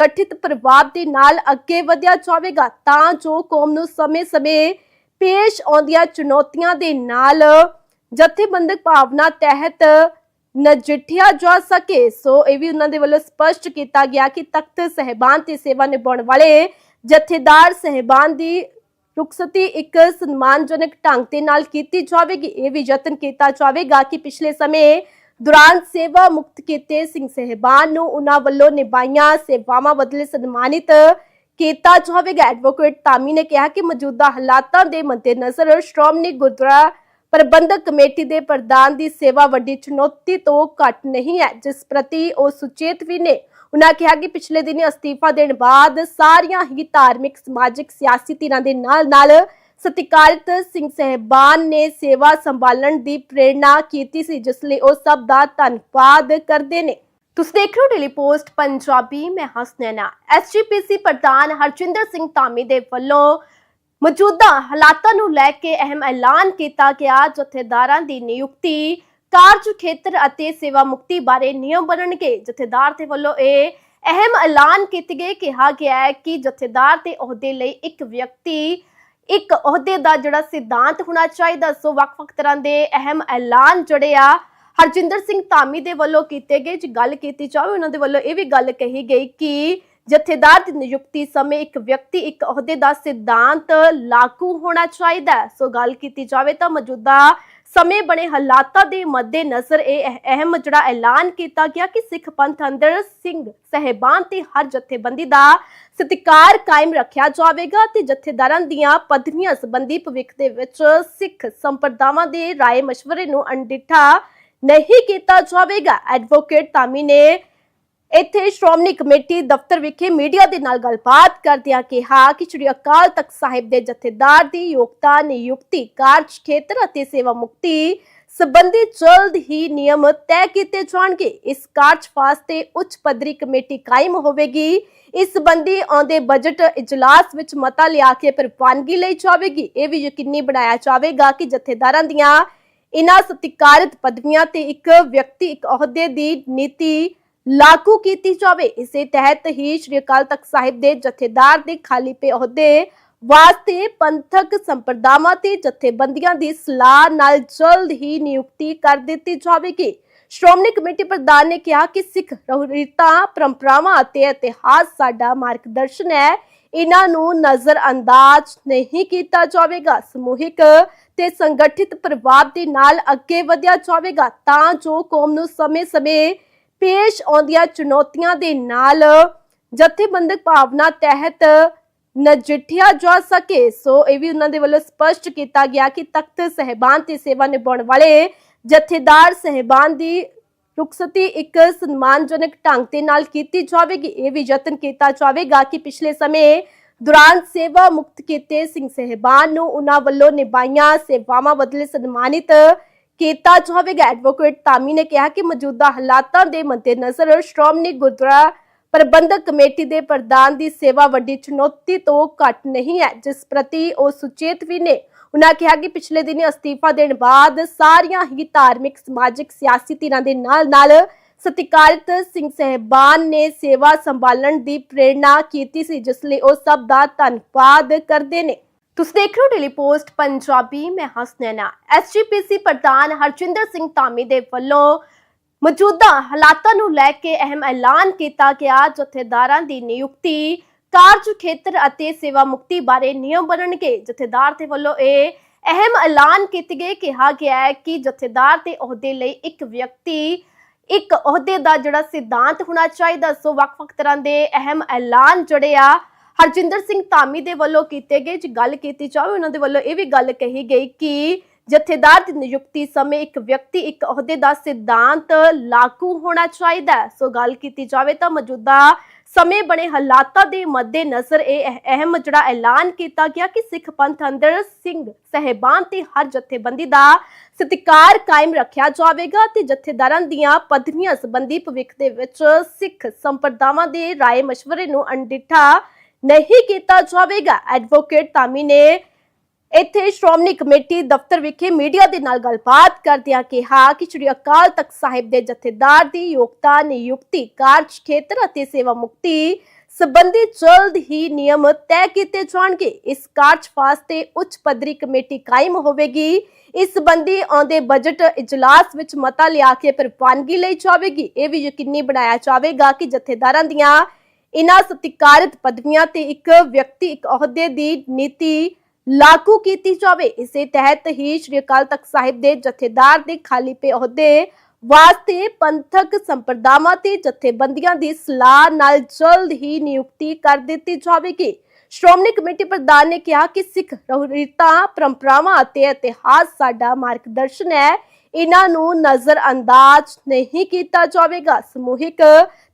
ਗਠਿਤ ਪ੍ਰਭਾਵ ਦੇ ਨਾਲ ਅੱਗੇ ਵਧਿਆ ਜਾਵੇਗਾ, ਤਾਂ ਜੋ ਕੌਮ ਨੂੰ ਸਮੇਂ-ਸਮੇਂ ਪੇਸ਼ ਆਉਂਦੀਆਂ ਚੁਣੌਤੀਆਂ ਦੇ ਨਾਲ ਜਥੇਬੰਦਕ ਭਾਵਨਾ ਤਹਿਤ ਨਜਿੱਠਿਆ ਜਾ ਸਕੇ। ਸੋ ਇਹ ਵੀ ਉਹਨਾਂ ਦੇ ਵੱਲੋਂ ਸਪਸ਼ਟ ਕੀਤਾ ਗਿਆ ਕਿ ਤਖਤ ਸਹਿਬਾਨ ਤੇ ਸੇਵਾ ਨਿਭਾਉਣ ਵਾਲੇ ਜਥੇਦਾਰ ਸਹਿਬਾਨ ਦੀ ਰੁਖਸਤੀ ਇੱਕ ਸਨਮਾਨਜਨਕ ਢੰਗ ਦੇ ਨਾਲ ਕੀਤੀ ਜਾਵੇਗੀ। ਇਹ ਵੀ ਯਤਨ ਕੀਤਾ ਜਾਵੇਗਾ ਕਿ ਪਿਛਲੇ ਸਮੇਂ ਦੌਰਾਨ ਸੇਵਾ ਮੁਕਤ ਕੀਤੇ ਸਿੰਘ ਸਹਿਬਾਨ ਨੂੰ ਉਹਨਾਂ ਵੱਲੋਂ ਨਿਭਾਈਆਂ ਸੇਵਾਵਾਂ ਬਦਲੇ ਸਨਮਾਨਿਤ ਕੀਤਾ ਜਾਵੇਗਾ। ਐਡਵੋਕੇਟ ਤਾਮੀ ਨੇ ਕਿਹਾ ਕਿ ਮੌਜੂਦਾ ਹਾਲਾਤਾਂ ਦੇ ਮੱਦੇਨਜ਼ਰ ਸ਼੍ਰੋਮਣੀ ਗੁਰਦੁਆਰਾ ਪ੍ਰਬੰਧਕ ਕਮੇਟੀ ਦੇ ਪ੍ਰਧਾਨ ਦੀ ਸੇਵਾ ਵੱਡੀ ਚੁਣੌਤੀ ਤੋਂ ਘੱਟ ਨਹੀਂ ਹੈ, ਜਿਸ ਪ੍ਰਤੀ ਉਹ ਸੁਚੇਤ ਵੀ ਨੇ। ਉਹਨਾਂ ਕਿਹਾ ਕਿ ਪਿਛਲੇ ਦਿਨੀ ਅਸਤੀਫਾ ਦੇਣ ਬਾਅਦ ਸਾਰੀਆਂ ਹੀ ਧਾਰਮਿਕ, ਸਮਾਜਿਕ, ਸਿਆਸੀ ਧਿਰਾਂ ਦੇ ਨਾਲ-ਨਾਲ ਸਤਿਕਾਰਤ ਸਿੰਘ ਸਹਿਬਾਨ ਨੇ ਸੇਵਾ ਸੰਭਾਲਣ ਦੀ ਪ੍ਰੇਰਣਾ ਕੀਤੀ ਸੀ, ਜਿਸ ਲਈ ਉਹ ਸਭ ਦਾ ਧੰਨਵਾਦ ਕਰਦੇ ਨੇ। ਤੁਸੀਂ ਦੇਖ ਰਹੇ ਹੋ ਡੇਲੀ ਪੋਸਟ ਪੰਜਾਬੀ, ਮੈਂ ਹਸਨੈਨਾ ਐਸਜੀਪੀਸੀ ਪ੍ਰਧਾਨ ਹਰਜਿੰਦਰ ਸਿੰਘ ਧਾਮੀ ਦੇ ਵੱਲੋਂ ਮੌਜੂਦਾ ਹਾਲਾਤਾਂ ਨੂੰ ਲੈ ਕੇ ਅਹਿਮ ਐਲਾਨ ਕੀਤਾ ਗਿਆ, ਜਥੇਦਾਰਾਂ ਦੀ ਨਿਯੁਕਤੀ, ਕਾਰਜ ਖੇਤਰ ਅਤੇ ਸੇਵਾ ਮੁਕਤੀ ਬਾਰੇ ਨਿਯਮ ਬਣਨਗੇ। ਜਥੇਦਾਰ ਦੇ ਵੱਲੋਂ ਇਹ ਅਹਿਮ ਐਲਾਨ ਕੀਤੇ ਗਏ, ਕਿਹਾ ਗਿਆ ਹੈ ਕਿ ਜਥੇਦਾਰ ਦੇ ਅਹੁਦੇ ਲਈ ਇੱਕ ਵਿਅਕਤੀ ਇੱਕ ਅਹੁਦੇ ਦਾ ਜਿਹੜਾ ਸਿਧਾਂਤ ਹੋਣਾ ਚਾਹੀਦਾ, ਸੋ ਵੱਖ-ਵੱਖ ਤਰ੍ਹਾਂ ਦੇ ਅਹਿਮ ਐਲਾਨ ਜਿਹੜੇ ਆ, ਹਰਜਿੰਦਰ ਸਿੰਘ ਧਾਮੀ ਦੇ ਵੱਲੋਂ ਕੀਤੇ ਗਏ, ਜੇ ਗੱਲ ਕੀਤੀ ਜਾਵੇ, ਉਹਨਾਂ ਦੇ ਵੱਲੋਂ ਇਹ ਵੀ ਗੱਲ ਕਹੀ ਗਈ ਕਿ ਜਥੇਦਾਰ ਦੀ ਨਿਯੁਕਤੀ ਸਮੇਂ ਇੱਕ ਵਿਅਕਤੀ, ਇੱਕ ਅਹੁਦੇ ਦਾ ਸਿਧਾਂਤ ਲਾਗੂ ਹੋਣਾ ਚਾਹੀਦਾ ਸੋ ਗੱਲ ਕੀਤੀ ਜਾਵੇ ਤਾਂ ਮੌਜੂਦਾ ਸਮੇਂ ਬਣੇ ਹਾਲਾਤਾਂ ਦੇ ਮੱਦੇ ਨਜ਼ਰ ਇਹ ਅਹਿਮ ਜਿਹੜਾ ਐਲਾਨ ਕੀਤਾ ਗਿਆ ਕਿ ਸਿੱਖ ਪੰਥ ਅੰਦਰ ਸਿੰਘ ਸਹਿਬਾਨ ਤੇ ਹਰ ਜਥੇਬੰਦੀ ਦਾ ਸਤਿਕਾਰ ਕਾਇਮ ਰੱਖਿਆ ਜਾਵੇਗਾ ਤੇ ਜਥੇਦਾਰਾਂ ਦੀਆਂ ਪਦਵੀਆਂ ਸੰਬੰਧੀ ਭਵਿੱਖ ਦੇ ਵਿੱਚ ਸਿੱਖ ਸੰਪਰਦਾਵਾਂ ਦੇ ਰਾਏ ਮਸ਼ਵਰੇ ਨੂੰ ਅਣਡਿੱਠਾ ਨਹੀਂ ਕੀਤਾ ਜਾਵੇਗਾ। ਐਡਵੋਕੇਟ ਤਾਮੀ ਨੇ ਇੱਥੇ ਸ਼੍ਰੋਮਣੀ ਕਮੇਟੀ ਦਫ਼ਤਰ ਵਿਖੇ ਮੀਡੀਆ ਦੇ ਨਾਲ ਗੱਲਬਾਤ ਕਰਦਿਆਂ ਕਿਹਾ ਕਿ ਸ੍ਰੀ ਅਕਾਲ ਤਖਤ ਸਾਹਿਬ ਦੇ ਜਥੇਦਾਰ ਦੀ ਯੋਗਤਾ, ਨਿਯੁਕਤੀ, ਕਾਰਜ ਖੇਤਰ ਅਤੇ ਸੇਵਾ ਮੁਕਤੀ ਸੰਬੰਧੀ ਜਲਦ ਹੀ ਨਿਯਮ ਤੈਅ ਕੀਤੇ ਜਾਣਗੇ। ਇਸ ਕਾਰਜ ਵਾਸਤੇ ਉੱਚ ਪੱਧਰੀ ਕਮੇਟੀ ਕਾਇਮ ਹੋਵੇਗੀ। ਇਸ ਸਬੰਧੀ ਆਉਂਦੇ ਬਜਟ ਇਜਲਾਸ ਵਿੱਚ ਮਤਾ ਲਿਆ ਕੇ ਪ੍ਰਵਾਨਗੀ ਲਈ ਜਾਵੇਗੀ। ਇਹ ਵੀ ਯਕੀਨੀ ਬਣਾਇਆ ਜਾਵੇਗਾ ਕਿ ਜਥੇਦਾਰਾਂ ਦੀਆਂ ਇਨ੍ਹਾਂ ਸਤਿਕਾਰਿਤ ਪਦਵੀਆਂ ਤੇ ਇੱਕ ਵਿਅਕਤੀ, ਇੱਕ ਅਹੁਦੇ ਦੀ ਨੀਤੀ ਲਾਗੂ ਕੀਤੀ ਜਾਵੇ। ਇਸੇ ਤਹਿਤ ਹੀ ਸ਼੍ਰੀ ਅਕਾਲ ਤਖਤ ਸਾਹਿਬ ਦੇ ਜਥੇਦਾਰ ਦੇ ਖਾਲੀ ਪਏ ਅਹੁਦੇ ਵਾਸਤੇ ਪੰਥਕ ਸੰਪਰਦਾਵਾਂ ਤੇ ਜਥੇਬੰਦੀਆਂ ਦੀ ਸਲਾਹ ਨਾਲ ਜਲਦ ਹੀ ਨਿਯੁਕਤੀ ਕਰ ਦਿੱਤੀ ਜਾਵੇਗੀ। ਸ਼੍ਰੋਮਣੀ ਕਮੇਟੀ ਪ੍ਰਧਾਨ ਨੇ ਕਿਹਾ ਕਿ ਸਿੱਖ ਰੀਤਾਂ ਪਰੰਪਰਾਵਾਂ ਅਤੇ ਇਤਿਹਾਸ ਸਾਡਾ ਮਾਰਗਦਰਸ਼ਨ ਹੈ। ਇਹਨਾਂ ਨੂੰ ਨਜ਼ਰ ਅੰਦਾਜ਼ ਨਹੀਂ ਕੀਤਾ ਜਾਵੇਗਾ। ਸਮੂਹਿਕ ਤੇ ਸੰਗਠਿਤ ਪ੍ਰਭਾਵ ਦੇ ਨਾਲ ਅੱਗੇ ਵਧਿਆ ਜਾਵੇਗਾ ਤਾਂ ਜੋ ਕੌਮ ਨੂੰ ਸਮੇਂ-ਸਮੇਂ ਪੇਸ਼ ਆਉਂਦੀਆਂ ਚੁਣੌਤੀਆਂ ਦੇ ਨਾਲ ਜਥੇਬੰਦਕ ਭਾਵਨਾ ਤਹਿਤ ਨਜਿੱਠਿਆ ਜਾ ਸਕੇ। ਸੋ ਇਹ ਵੀ ਉਹਨਾਂ ਦੇ ਵੱਲੋਂ ਸਪਸ਼ਟ ਕੀਤਾ ਗਿਆ ਕਿ ਤਖਤ ਸਹਿਬਾਨ ਤੇ ਸੇਵਾ ਨਿਭਾਉਣ ਵਾਲੇ ਜਥੇਦਾਰ ਸਹਿਬਾਨ ਦੀ ਰੁਖਸਤੀ ਇੱਕ ਸਨਮਾਨਜਨਕ ਢੰਗ ਦੇ ਨਾਲ ਕੀਤੀ ਜਾਵੇਗੀ। ਇਹ ਵੀ ਯਤਨ ਕੀਤਾ ਜਾਵੇਗਾ ਕਿ ਪਿਛਲੇ ਸਮੇਂ ਦੌਰਾਨ ਸੇਵਾ ਮੁਕਤ ਕੀਤੇ ਸਿੰਘ ਸਹਿਬਾਨ ਨੂੰ ਉਹਨਾਂ ਵੱਲੋਂ ਨਿਭਾਈਆਂ ਸੇਵਾਵਾਂ ਬਦਲੇ ਸਨਮਾਨਿਤ ਕੀਤਾ ਜਾਵੇਗਾ ਐਡਵੋਕੇਟ ਤਾਮੀ ਨੇ ਕਿਹਾ ਕਿ ਮੌਜੂਦਾ ਹਾਲਾਤਾਂ ਦੇ ਮੱਦੇਨਜ਼ਰ ਸ਼੍ਰੋਮਣੀ ਗੁਰਦੁਆਰਾ ਪ੍ਰਬੰਧਕ ਕਮੇਟੀ ਦੇ ਪ੍ਰਧਾਨ ਦੀ ਸੇਵਾ ਵੱਡੀ ਚੁਣੌਤੀ ਤੋਂ ਘੱਟ ਨਹੀਂ ਹੈ, ਜਿਸ ਪ੍ਰਤੀ ਉਹ ਸੁਚੇਤ ਵੀ ਨੇ। ਉਹਨਾਂ ਕਿਹਾ ਕਿ ਪਿਛਲੇ ਦਿਨੀ ਅਸਤੀਫਾ ਦੇਣ ਬਾਅਦ ਸਾਰੀਆਂ ਹੀ ਧਾਰਮਿਕ, ਸਮਾਜਿਕ, ਸਿਆਸੀ ਧਿਰਾਂ ਦੇ ਨਾਲ-ਨਾਲ ਸਤਿਕਾਰਤ ਸਿੰਘ ਸਹਿਬਾਨ ਨੇ ਸੇਵਾ ਸੰਭਾਲਣ ਦੀ ਪ੍ਰੇਰਣਾ ਕੀਤੀ ਸੀ, ਜਿਸ ਲਈ ਉਹ ਸਭ ਦਾ ਧੰਨਵਾਦ ਕਰਦੇ ਨੇ। ਤੁਸੀਂ ਦੇਖ ਰਹੇ ਹੋ ਡੇਲੀ ਪੋਸਟ ਪੰਜਾਬੀ, ਮੈਂ ਹਸਨੈਨਾ ਐਸਜੀਪੀਸੀ ਪ੍ਰਧਾਨ ਹਰਜਿੰਦਰ ਸਿੰਘ ਧਾਮੀ ਦੇ ਵੱਲੋਂ ਮੌਜੂਦਾ ਹਾਲਾਤਾਂ ਨੂੰ ਲੈ ਕੇ ਅਹਿਮ ਐਲਾਨ ਕੀਤਾ ਗਿਆ, ਜਥੇਦਾਰਾਂ ਦੀ ਨਿਯੁਕਤੀ, ਕਾਰਜ ਖੇਤਰ ਅਤੇ ਸੇਵਾ ਮੁਕਤੀ ਬਾਰੇ ਨਿਯਮ ਬਣਨਗੇ। ਜਥੇਦਾਰ ਦੇ ਵੱਲੋਂ ਇਹ ਅਹਿਮ ਐਲਾਨ ਕੀਤੇ ਗਏ ਕਿਹਾ ਗਿਆ ਹੈ ਕਿ ਜਥੇਦਾਰ ਦੇ ਅਹੁਦੇ ਲਈ ਇੱਕ ਵਿਅਕਤੀ, ਇੱਕ ਅਹੁਦੇ ਦਾ ਜਿਹੜਾ ਸਿਧਾਂਤ ਹੋਣਾ ਚਾਹੀਦਾ, ਸੋ ਵੱਖ-ਵੱਖ ਤਰ੍ਹਾਂ ਦੇ ਅਹਿਮ ਐਲਾਨ ਜਿਹੜੇ ਆ ਹਰਜਿੰਦਰ ਸਿੰਘ ਧਾਮੀ ਦੇ ਵੱਲੋਂ ਕੀਤੇ ਗਏ ਜੇ ਗੱਲ ਕੀਤੀ ਜਾਵੇ, ਉਹਨਾਂ ਦੇ ਵੱਲੋਂ ਇਹ ਵੀ ਗੱਲ ਕਹੀ ਗਈ ਕਿ ਜਥੇਦਾਰ ਦੀ ਨਿਯੁਕਤੀ ਸਮੇਂ ਇੱਕ ਵਿਅਕਤੀ, ਇੱਕ ਅਹੁਦੇ ਦਾ ਸਿਧਾਂਤ ਲਾਗੂ ਹੋਣਾ ਚਾਹੀਦਾ ਹੈ। ਸੋ ਗੱਲ ਕੀਤੀ ਜਾਵੇ ਤਾਂ ਮੌਜੂਦਾ ਸਮੇਂ ਬਣੇ ਹਾਲਾਤਾਂ ਦੇ ਮੱਦੇ ਨਜ਼ਰ ਇਹ ਅਹਿਮ ਜਿਹੜਾ ਐਲਾਨ ਕੀਤਾ ਗਿਆ ਕਿ ਸਿੱਖ ਪੰਥ ਅੰਦਰ ਸਿੰਘ ਸਹਿਬਾਨ ਤੇ ਹਰ ਜਥੇਬੰਦੀ ਦਾ ਸਤਿਕਾਰ ਕਾਇਮ ਰੱਖਿਆ ਜਾਵੇਗਾ ਤੇ ਜਥੇਦਾਰਾਂ ਦੀਆਂ ਪਦਵੀਆਂ ਸੰਬੰਧੀ ਭਵਿੱਖ ਦੇ ਵਿੱਚ ਸਿੱਖ ਸੰਪਰਦਾਵਾਂ ਦੇ ਰਾਏ ਮਸ਼ਵਰੇ ਨੂੰ ਅਣਡਿੱਠਾ ਨਹੀਂ ਕੀਤਾ ਜਾਵੇਗਾ। ਐਡਵੋਕੇਟ ਤਾਮੀ ਨੇ ਇੱਥੇ ਸ਼੍ਰੋਮਣੀ ਕਮੇਟੀ ਦਫ਼ਤਰ ਵਿਖੇ ਮੀਡੀਆ ਦੇ ਨਾਲ ਗੱਲਬਾਤ ਕਰਦਿਆਂ ਕਿਹਾ ਕਿ ਸ੍ਰੀ ਅਕਾਲ ਤਖਤ ਸਾਹਿਬ ਦੇ ਜਥੇਦਾਰ ਦੀ ਯੋਗਤਾ, ਨਿਯੁਕਤੀ, ਕਾਰਜ ਖੇਤਰ ਅਤੇ ਸੇਵਾ ਮੁਕਤੀ ਸੰਬੰਧੀ ਜਲਦ ਹੀ ਨਿਯਮ ਤੈਅ ਕੀਤੇ ਜਾਣਗੇ। ਇਸ ਕਾਰਜ ਵਾਸਤੇ ਉੱਚ ਪੱਧਰੀ ਕਮੇਟੀ ਕਾਇਮ ਹੋਵੇਗੀ। ਇਸ ਸਬੰਧੀ ਆਉਂਦੇ ਬਜਟ ਇਜਲਾਸ ਵਿੱਚ ਮਤਾ ਲਿਆ ਕੇ ਪ੍ਰਵਾਨਗੀ ਲਈ ਜਾਵੇਗੀ। ਇਹ ਵੀ ਯਕੀਨੀ ਬਣਾਇਆ ਜਾਵੇਗਾ ਕਿ ਜਥੇਦਾਰਾਂ ਦੀਆਂ ਇਨ੍ਹਾਂ ਸਤਿਕਾਰਤ ਪਦਵੀਆਂ ਤੇ ਇੱਕ ਵਿਅਕਤੀ, ਇੱਕ ਅਹੁਦੇ ਦੀ ਨੀਤੀ ਲਾਗੂ ਕੀਤੀ ਜਾਵੇ। ਇਸੇ ਤਹਿਤ ਹੀ ਸ਼੍ਰੀ ਅਕਾਲ ਤਖਤ ਸਾਹਿਬ ਦੇ ਜਥੇਦਾਰ ਦੇ ਖਾਲੀ ਪਏ ਅਹੁਦੇ ਵਾਸਤੇ ਪੰਥਕ ਸੰਪਰਦਾਵਾਂ ਤੇ ਜਥੇਬੰਦੀਆਂ ਦੀ ਸਲਾਹ ਨਾਲ ਜਲਦ ਹੀ ਨਿਯੁਕਤੀ ਕਰ ਦਿੱਤੀ ਜਾਵੇਗੀ। ਸ਼੍ਰੋਮਣੀ ਕਮੇਟੀ ਪ੍ਰਧਾਨ ਨੇ ਕਿਹਾ ਕਿ ਸਿੱਖ ਰੀਤਾਂ, ਪਰੰਪਰਾਵਾਂ ਅਤੇ ਇਤਿਹਾਸ ਸਾਡਾ ਮਾਰਗਦਰਸ਼ਨ ਹੈ। ਇਹਨਾਂ ਨੂੰ ਨਜ਼ਰ ਨਹੀਂ ਕੀਤਾ ਜਾਵੇਗਾ। ਸਮੂਹਿਕ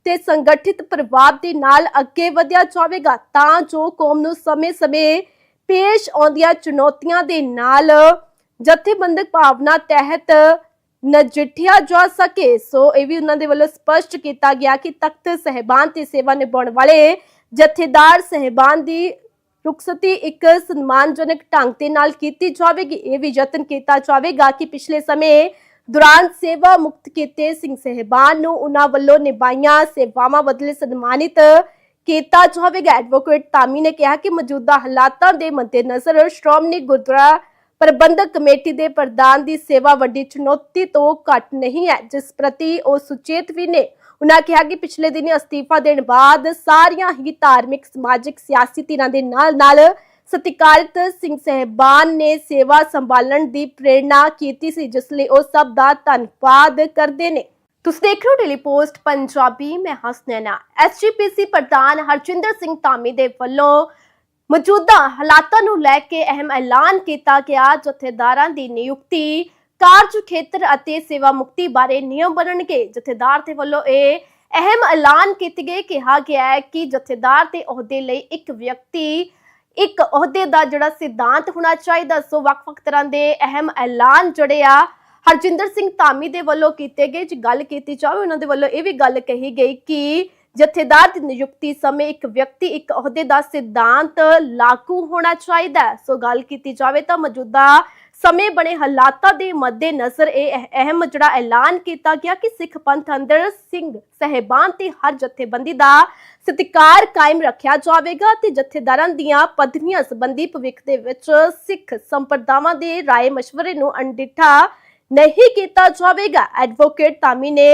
ਤੇ ਸੰਗਠਿਤ ਪ੍ਰਭਾਵ ਦੇ ਨਾਲ ਅੱਗੇ ਵਧਿਆ ਜਾਵੇਗਾ ਤਾਂ ਜੋ ਕੌਮ ਨੂੰ ਸਮੇਂ-ਸਮੇਂ ਪੇਸ਼ ਆਉਂਦੀਆਂ ਚੁਣੌਤੀਆਂ ਦੇ ਨਾਲ ਜਥੇਬੰਦਕ ਭਾਵਨਾ ਤਹਿਤ ਨਜਿੱਠਿਆ ਜਾ ਸਕੇ। ਸੋ ਇਹ ਵੀ ਉਹਨਾਂ ਦੇ ਵੱਲੋਂ ਸਪਸ਼ਟ ਕੀਤਾ ਗਿਆ ਕਿ ਤਖਤ ਸਹਿਬਾਨ ਤੇ ਸੇਵਾ ਨਿਭਾਉਣ ਵਾਲੇ ਜਥੇਦਾਰ ਸਹਿਬਾਨ ਦੀ ਰੁਖਸਤੀ ਇੱਕ ਸਨਮਾਨਜਨਕ ਢੰਗ ਦੇ ਨਾਲ ਕੀਤੀ ਜਾਵੇਗੀ। ਇਹ ਵੀ ਯਤਨ ਕੀਤਾ ਜਾਵੇਗਾ ਕਿ ਪਿਛਲੇ ਸਮੇਂ ਦੌਰਾਨ ਸੇਵਾ ਮੁਕਤ ਕੀਤੇ ਸਿੰਘ ਸਹਿਬਾਨ ਨੂੰ ਉਹਨਾਂ ਵੱਲੋਂ ਨਿਭਾਈਆਂ ਸੇਵਾਵਾਂ ਬਦਲੇ ਸਨਮਾਨਿਤ ਕੀਤਾ ਜਾਵੇਗਾ। ਐਡਵੋਕੇਟ ਤਾਮੀ ਨੇ ਕਿਹਾ ਕਿ ਮੌਜੂਦਾ ਹਾਲਾਤਾਂ ਦੇ ਮੱਦੇਨਜ਼ਰ ਸ਼੍ਰੋਮਣੀ ਗੁਰਦੁਆਰਾ ਪ੍ਰਬੰਧਕ ਕਮੇਟੀ ਦੇ ਪ੍ਰਧਾਨ ਦੀ ਸੇਵਾ ਵੱਡੀ ਚੁਣੌਤੀ ਤੋਂ ਘੱਟ ਨਹੀਂ ਹੈ, ਜਿਸ ਪ੍ਰਤੀ ਉਹ ਸੁਚੇਤ ਵੀ ਨੇ। ਉਹਨਾਂ ਕਿਹਾ ਕਿ ਪਿਛਲੇ ਦਿਨੀ ਅਸਤੀਫਾ ਦੇਣ ਬਾਅਦ ਸਾਰੀਆਂ ਹੀ ਧਾਰਮਿਕ, ਸਮਾਜਿਕ, ਸਿਆਸੀ ਧਿਰਾਂ ਦੇ ਨਾਲ-ਨਾਲ ਸਤਿਕਾਰਿਤ ਸਿੰਘ ਸਹਿਬਾਨ ਨੇ ਸੇਵਾ ਸੰਭਾਲਣ ਦੀ ਪ੍ਰੇਰਣਾ ਕੀਤੀ ਸੀ, ਜਿਸ ਲਈ ਉਹ ਸਭ ਦਾ ਧੰਨਵਾਦ ਕਰਦੇ ਨੇ। ਤੁਸੀਂ ਦੇਖ ਰਹੇ ਹੋ ਡੇਲੀ ਪੋਸਟ ਪੰਜਾਬੀ, ਮੈਂ ਹਸਨੈਨਾ ਐਸਜੀਪੀਸੀ ਪ੍ਰਧਾਨ ਹਰਜਿੰਦਰ ਸਿੰਘ ਧਾਮੀ ਦੇ ਵੱਲੋਂ ਮੌਜੂਦਾ ਹਾਲਾਤਾਂ ਨੂੰ ਲੈ ਕੇ ਅਹਿਮ ਐਲਾਨ ਕੀਤਾ ਗਿਆ, ਜਥੇਦਾਰਾਂ ਦੀ ਨਿਯੁਕਤੀ ਕਾਰਜ ਖੇਤਰ ਅਤੇ ਸੇਵਾ ਮੁਕਤੀ ਬਾਰੇ ਨਿਯਮ ਬਣਨਗੇ ਜਥੇਦਾਰ ਦੇ ਵੱਲੋਂ ਇਹ ਅਹਿਮ ਐਲਾਨ ਕੀਤੇ ਗਏ, ਕਿਹਾ ਗਿਆ ਹੈ ਕਿ ਜਥੇਦਾਰ ਦੇ ਅਹੁਦੇ ਲਈ ਇੱਕ ਵਿਅਕਤੀ, ਇੱਕ ਅਹੁਦੇ ਦਾ ਜਿਹੜਾ ਸਿਧਾਂਤ ਹੋਣਾ ਚਾਹੀਦਾ, ਸੋ ਵੱਖ-ਵੱਖ ਤਰ੍ਹਾਂ ਦੇ ਅਹਿਮ ਐਲਾਨ ਜਿਹੜੇ ਆ, ਹਰਜਿੰਦਰ ਸਿੰਘ ਧਾਮੀ ਦੇ ਵੱਲੋਂ ਕੀਤੇ ਗਏ ਜੇ ਗੱਲ ਕੀਤੀ ਜਾਵੇ, ਉਹਨਾਂ ਦੇ ਵੱਲੋਂ ਇਹ ਵੀ ਗੱਲ ਕਹੀ ਗਈ ਕਿ ਜਥੇਦਾਰ ਦੀ ਨਿਯੁਕਤੀ ਸਮੇਂ ਇੱਕ ਵਿਅਕਤੀ, ਇੱਕ ਅਹੁਦੇ ਦਾ ਸਿਧਾਂਤ ਲਾਗੂ ਹੋਣਾ ਚਾਹੀਦਾ ਹੈ। ਸੋ ਗੱਲ ਕੀਤੀ ਜਾਵੇ ਤਾਂ ਮੌਜੂਦਾ ਸਮੇਂ ਬਣੇ ਹਾਲਾਤਾਂ ਦੇ ਮੱਦੇ ਨਜ਼ਰ ਇਹ ਅਹਿਮ ਜਿਹੜਾ ਐਲਾਨ ਕੀਤਾ ਗਿਆ ਕਿ ਸਿੱਖ ਪੰਥ ਅੰਦਰ ਸਿੰਘ ਸਹਿਬਾਨ ਤੇ ਹਰ ਜਥੇਬੰਦੀ ਦਾ ਸਤਿਕਾਰ ਕਾਇਮ ਰੱਖਿਆ ਜਾਵੇਗਾ ਤੇ ਜਥੇਦਾਰਾਂ ਦੀਆਂ ਪਦਵੀਆਂ ਸੰਬੰਧੀ ਭਵਿੱਖ ਦੇ ਵਿੱਚ ਸਿੱਖ ਸੰਪਰਦਾਵਾਂ ਦੇ ਰਾਏ ਮਸ਼ਵਰੇ ਨੂੰ ਅਣਡਿੱਠਾ ਨਹੀਂ ਕੀਤਾ ਜਾਵੇਗਾ। ਐਡਵੋਕੇਟ ਤਾਮੀ ਨੇ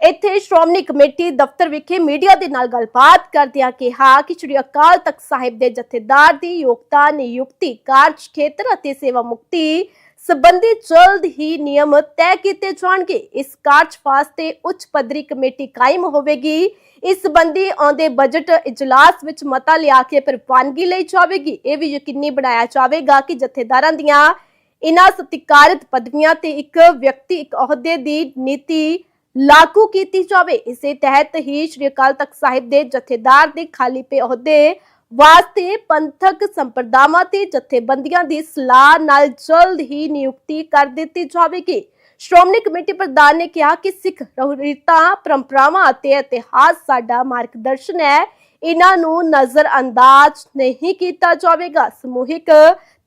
ਇੱਥੇ ਸ਼੍ਰੋਮਣੀ ਕਮੇਟੀ ਦਫ਼ਤਰ ਵਿਖੇ ਮੀਡੀਆ ਦੇ ਨਾਲ ਗੱਲਬਾਤ ਕਰਦਿਆਂ ਕਿਹਾ ਕਿ ਸ੍ਰੀ ਅਕਾਲ ਤਖਤ ਸਾਹਿਬ ਦੇ ਜਥੇਦਾਰ ਦੀ ਯੋਗਤਾ, ਨਿਯੁਕਤੀ, ਕਾਰਜ ਖੇਤਰ ਅਤੇ ਸੇਵਾ ਮੁਕਤੀ ਸੰਬੰਧੀ ਜਲਦ ਹੀ ਨਿਯਮ ਤੈਅ ਕੀਤੇ ਜਾਣਗੇ। ਇਸ ਕਾਰਜ ਵਾਸਤੇ ਉੱਚ ਪੱਧਰੀ ਕਮੇਟੀ ਕਾਇਮ ਹੋਵੇਗੀ। ਇਸ ਸੰਬੰਧੀ ਆਉਂਦੇ ਬਜਟ ਇਜਲਾਸ ਵਿੱਚ ਮਤਾ ਲਿਆ ਕੇ ਪ੍ਰਵਾਨਗੀ ਲਈ ਜਾਵੇਗੀ। ਇਹ ਵੀ ਯਕੀਨੀ ਬਣਾਇਆ ਜਾਵੇਗਾ ਕਿ ਜਥੇਦਾਰਾਂ ਦੀਆਂ ਇਨ੍ਹਾਂ ਸਤਿਕਾਰਤ ਪਦਵੀਆਂ ਤੇ ਇੱਕ ਵਿਅਕਤੀ, ਇੱਕ ਅਹੁਦੇ ਦੀ ਨੀਤੀ ਲਾਗੂ ਕੀਤੀ ਜਾਵੇ। ਇਸੇ ਤਹਿਤ ਹੀ ਸ਼੍ਰੀ ਅਕਾਲ ਤਖਤ ਸਾਹਿਬ ਦੇ ਜਥੇਦਾਰ ਦੇ ਖਾਲੀ ਪਏ ਅਹੁਦੇ ਵਾਸਤੇ ਪੰਥਕ ਸੰਪਰਦਾਵਾਂ ਤੇ ਜਥੇਬੰਦੀਆਂ ਦੀ ਸਲਾਹ ਨਾਲ ਜਲਦ ਹੀ ਨਿਯੁਕਤੀ ਕਰ ਦਿੱਤੀ ਜਾਵੇਗੀ। ਸ਼੍ਰੋਮਣੀ ਕਮੇਟੀ ਪ੍ਰਧਾਨ ਨੇ ਕਿਹਾ ਕਿ ਸਿੱਖ ਰੀਤਾਂ ਪਰੰਪਰਾਵਾਂ ਅਤੇ ਇਤਿਹਾਸ ਸਾਡਾ ਮਾਰਗਦਰਸ਼ਨ ਹੈ। ਇਹਨਾਂ ਨੂੰ ਨਜ਼ਰ ਅੰਦਾਜ਼ ਨਹੀਂ ਕੀਤਾ ਜਾਵੇਗਾ। ਸਮੂਹਿਕ